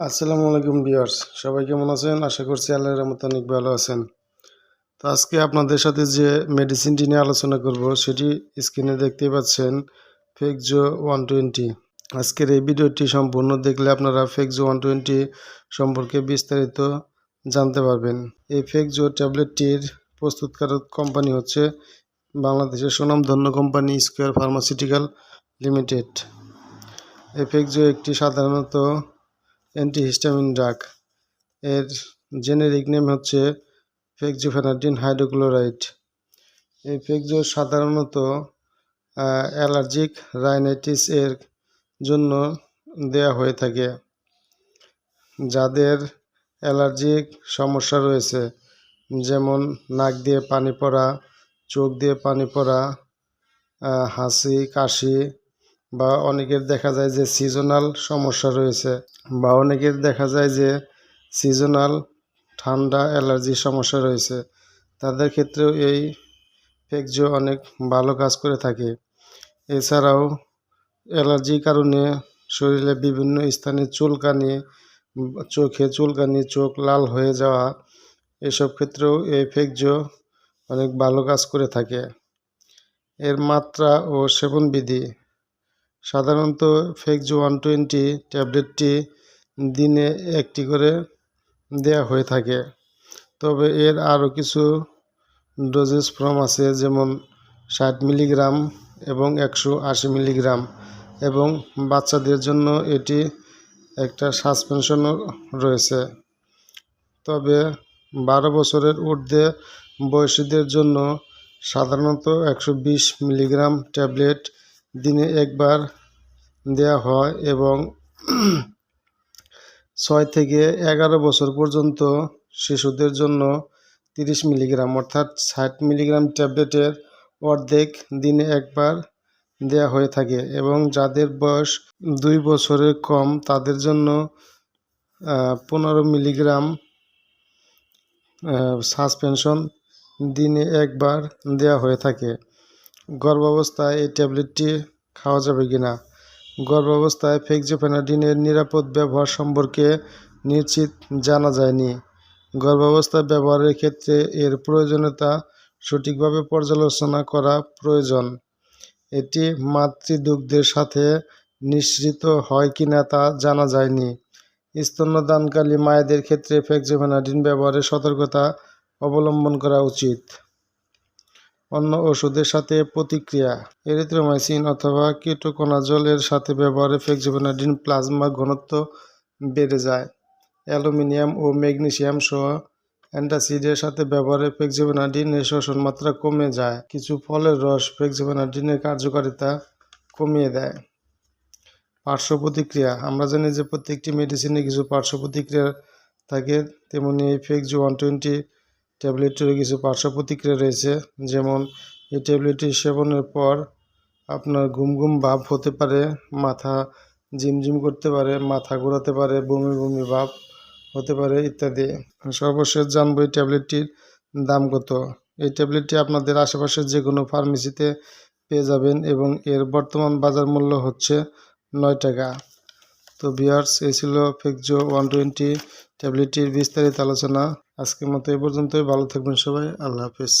আসসালামু আলাইকুম বিয়ার্স সবাই কেমন আছেন? আশা করছি আল্লাহর রহমতে অনেক ভালো আছেন। তো আজকে আপনাদের সাথে যে মেডিসিনটি নিয়ে আলোচনা করব, সেটি স্ক্রিনে দেখতে পাচ্ছেন ফেকজো ওয়ান টোয়েন্টি আজকের এই ভিডিওটি সম্পূর্ণ দেখলে আপনারা ফেকজো ওয়ান টোয়েন্টি সম্পর্কে বিস্তারিত জানতে পারবেন। এই ফেকজো ট্যাবলেটটির প্রস্তুতকারক কোম্পানি হচ্ছে বাংলাদেশের সুনামধন্য কোম্পানি স্কোয়ার ফার্মাসিউটিক্যাল লিমিটেড এই ফেকজো একটি সাধারণত অ্যান্টিহিস্টামিন ড্রাগ এর জেনেরিক নেম হচ্ছে ফেকজোফেনাডিন হাইড্রোক্লোরাইড এই ফেকজো সাধারণত অ্যালার্জিক রাইনাইটিস এর জন্য দেয়া হয়ে থাকে। যাদের অ্যালার্জিক সমস্যা রয়েছে, যেমন নাক দিয়ে পানি পড়া, চোখ দিয়ে পানি পড়া হাসি, কাশি বা অনেকের দেখা যায় যে সিজনাল সমস্যা রয়েছে বা অনেকের দেখা যায় যে সিজনাল ঠান্ডা অ্যালার্জির সমস্যা রয়েছে, তাদের ক্ষেত্রেও এই ফেকজো অনেক ভালো কাজ করে থাকে। এছাড়াও অ্যালার্জির কারণে শরীরে বিভিন্ন স্থানে চুলকানি, চোখে চুলকানি, চোখ লাল হয়ে যাওয়া, এসব ক্ষেত্রেও এই ফেকজো অনেক ভালো কাজ করে থাকে। এর মাত্রা ও সেবনবিধি সাধারণত ফেকজো ওয়ান টোয়েন্টি ট্যাবলেটটি দিনে একটি করে দেয়া হয়ে থাকে। তবে এর আরও কিছু ডোজেস ফর্ম আছে, যেমন ষাট মিলিগ্রাম এবং একশো আশি মিলিগ্রাম, এবং বাচ্চাদের জন্য এটি একটা সাসপেনশনও রয়েছে। তবে বারো বছরের ঊর্ধ্বে বয়সীদের জন্য সাধারণত একশো বিশ মিলিগ্রাম ট্যাবলেট দিনে একবার দেয়া হয় এবং ছয় থেকে এগারো বছর পর্যন্ত শিশুদের জন্য তিরিশ মিলিগ্রাম, অর্থাৎ ষাট মিলিগ্রাম ট্যাবলেটের অর্ধেক দিনে একবার দেয়া হয়ে থাকে এবং যাদের বয়স দুই বছরের কম, তাদের জন্য পনেরো মিলিগ্রাম সাসপেনশন দিনে একবার দেয়া হয়ে থাকে। গর্ভাবস্থায় এই ট্যাবলেটটি খাওয়া যাবে কি না? গর্ভাবস্থায় ফেক্সোফেনাডিনের নিরাপদ ব্যবহার সম্পর্কে নিশ্চিত জানা যায়নি। গর্ভাবস্থায় ব্যবহারের ক্ষেত্রে এর প্রয়োজনীয়তা সঠিকভাবে পর্যালোচনা করা প্রয়োজন। এটি মাতৃদুগ্ধের সাথে নিঃসৃত হয় কিনা তা জানা যায়নি। স্তন্যদানকালী মায়েদের ক্ষেত্রে ফেক্সোফেনাডিন ব্যবহারে সতর্কতা অবলম্বন করা উচিত। অন্য ওষুধের সাথে প্রতিক্রিয়া, এরিথ্রোমাইসিন অথবা কিটোকোনাজল এর সাথে ব্যবহারে ফেক্সোফেনাডিন প্লাজমা ঘনত্ব বেড়ে যায়। অ্যালুমিনিয়াম ও ম্যাগনেসিয়াম সহ অ্যান্টাসিডের সাথে ব্যবহারে ফেক্সোফেনাডিনের শোষণ মাত্রা কমে যায়। কিছু ফলের রস ফেক্সোফেনাডিনের কার্যকারিতা কমিয়ে দেয়। পার্শ্ব প্রতিক্রিয়া, আমরা জানি যে প্রত্যেকটি মেডিসিনে কিছু পার্শ্ব প্রতিক্রিয়া থাকে, তেমনি এই ফেক্সো ওয়ান টোয়েন্টি ট্যাবলেটেরও কিছু পার্শ্ব প্রতিক্রিয়া রয়েছে, যেমন এই ট্যাবলেটটি সেবনের পর আপনার ঘুম ঘুম ভাব হতে পারে, মাথা ঝিমঝিম করতে পারে, মাথা ঘোরাতে পারে, বমি বমি ভাব হতে পারে ইত্যাদি। সর্বশেষ জানব এই ট্যাবলেটটির দাম কত। এই ট্যাবলেটটি আপনাদের আশেপাশের যে কোনো ফার্মেসিতে পেয়ে যাবেন এবং এর বর্তমান বাজার মূল্য হচ্ছে নয় টাকা। তো বিয়ার্স এই ছিল ফেকজো ওয়ান টোয়েন্টি ট্যাবলেটটির বিস্তারিত আলোচনা। আজকের মতো এই পর্যন্তই। ভালো থাকবেন সবাই। আল্লাহ হাফেজ।